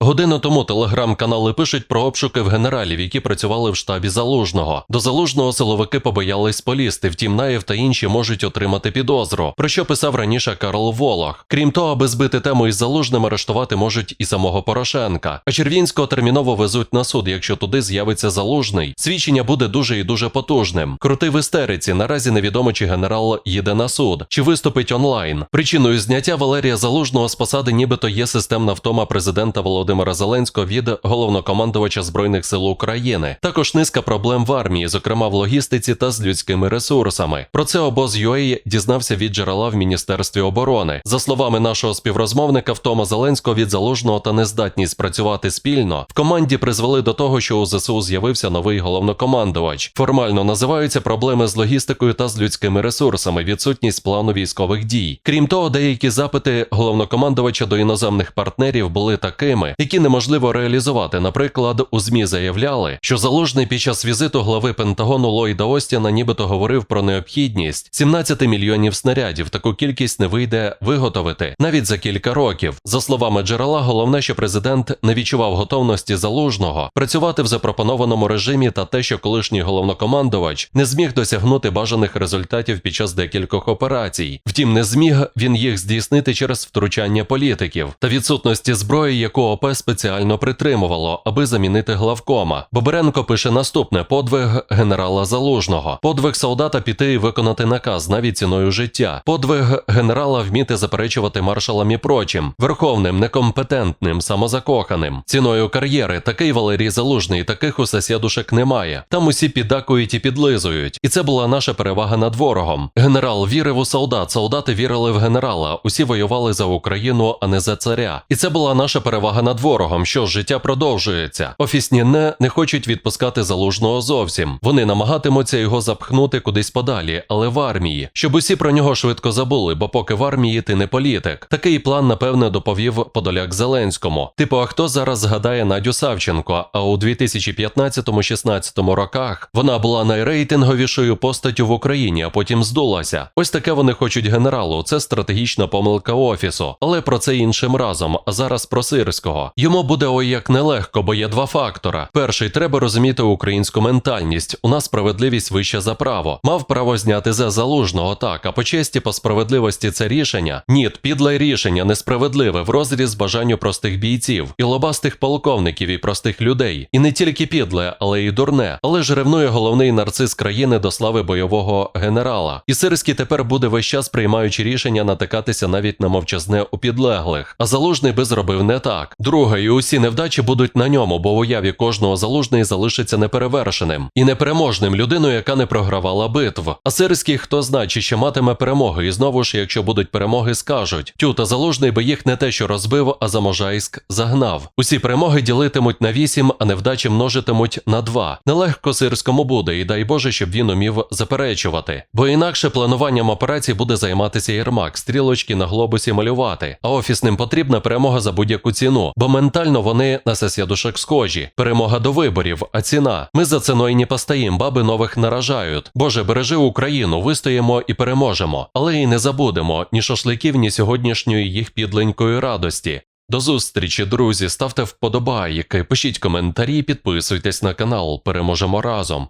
Годину тому телеграм-канали пишуть про обшуки в генералів, які працювали в штабі залужного. До залужного силовики побоялись полізти, втім Наєв та інші можуть отримати підозру. Про що писав раніше Карл Волох. Крім того, аби збити тему із залужним, арештувати можуть і самого Порошенка. А Червінського терміново везуть на суд, якщо туди з'явиться залужний. Свідчення буде дуже і дуже потужним. Крути в істериці. Наразі невідомо, чи генерал їде на суд, чи виступить онлайн. Причиною зняття Валерія Залужного з посади, нібито є системна втома президента Володимира Зеленського від головнокомандувача збройних сил України. Також низка проблем в армії, зокрема в логістиці та з людськими ресурсами. Про це обоз UA дізнався від джерела в міністерстві оборони. За словами нашого співрозмовника, втома Зеленського від залужного та нездатність працювати спільно в команді призвели до того, що у ЗСУ з'явився новий головнокомандувач. Формально називаються проблеми з логістикою та з людськими ресурсами, відсутність плану військових дій. Крім того, деякі запити головнокомандувача до іноземних партнерів були такими, які неможливо реалізувати. Наприклад, у ЗМІ заявляли, що залужний під час візиту глави Пентагону Ллойда Остіна нібито говорив про необхідність 17 мільйонів снарядів. Таку кількість не вийде виготовити навіть за кілька років. За словами джерела, головне, що президент не відчував готовності залужного працювати в запропонованому режимі та те, що колишній головнокомандувач не зміг досягнути бажаних результатів під час декількох операцій. Втім, не зміг він їх здійснити через втручання політиків та відсутності зброї, яку ОП спеціально притримувало, аби замінити главкома. Боберенко пише наступне: подвиг генерала Залужного, подвиг солдата піти і виконати наказ навіть ціною життя, подвиг генерала вміти заперечувати маршалам і прочим, верховним, некомпетентним, самозакоханим, ціною кар'єри. Такий Валерій Залужний, таких у сосєдушек немає. Там усі піддакують і підлизують. І це була наша перевага над ворогом. Генерал вірив у солдат, солдати вірили в генерала. Усі воювали за Україну, а не за царя. І це була наша перевага над ворогом. Що життя продовжується. Офісні не, не хочуть відпускати залужного зовсім. Вони намагатимуться його запхнути кудись подалі, але в армії, щоб усі про нього швидко забули, бо поки в армії ти не політик. Такий план, напевне, доповів Подоляк Зеленському. Типу, а хто зараз згадає Надю Савченко? А у 2015-16 роках вона була найрейтинговішою постаттю в Україні, а потім здулася. Ось таке вони хочуть генералу. Це стратегічна помилка офісу. Але про це іншим разом. А зараз про сирського. Йому буде ой як нелегко, бо є два фактора. Перший треба розуміти українську ментальність. У нас справедливість вища за право. Мав право зняти за залужного так, а по честі, по справедливості це рішення. Ні, підле рішення несправедливе в розріз бажанню простих бійців і лобастих полковників і простих людей. І не тільки підле, але й дурне. Але ж ревнує головний нарцис країни до слави бойового генерала. І Сирський тепер буде весь час приймаючи рішення натикатися навіть на мовчазне у підлеглих. А залужний би зробив не так. Друге, і усі невдачі будуть на ньому, бо в уяві кожного залужний залишиться неперевершеним і непереможним людиною, яка не програвала битв. А Сирський хто знає, чи ще матиме перемоги. І знову ж, якщо будуть перемоги, скажуть: тю та залужний би їх не те, що розбив, а за Можайськ загнав. Усі перемоги ділитимуть на вісім, а невдачі множитимуть на два. Нелегко сирському буде, і дай Боже, щоб він умів заперечувати. Бо інакше плануванням операцій буде займатися Єрмак, стрілочки на глобусі малювати. А офісним потрібна перемога за будь-яку ціну, бо ментально вони на сосєдушек схожі. Перемога до виборів, а ціна. Ми за ціною не постоїм, баби нових наражають. Боже, бережи Україну, вистоїмо і переможемо. Але і не забудемо ні шашликів, ні сьогоднішньої їх підленької радості. До зустрічі, друзі. Ставте вподобайки, пишіть коментарі, підписуйтесь на канал. Переможемо разом.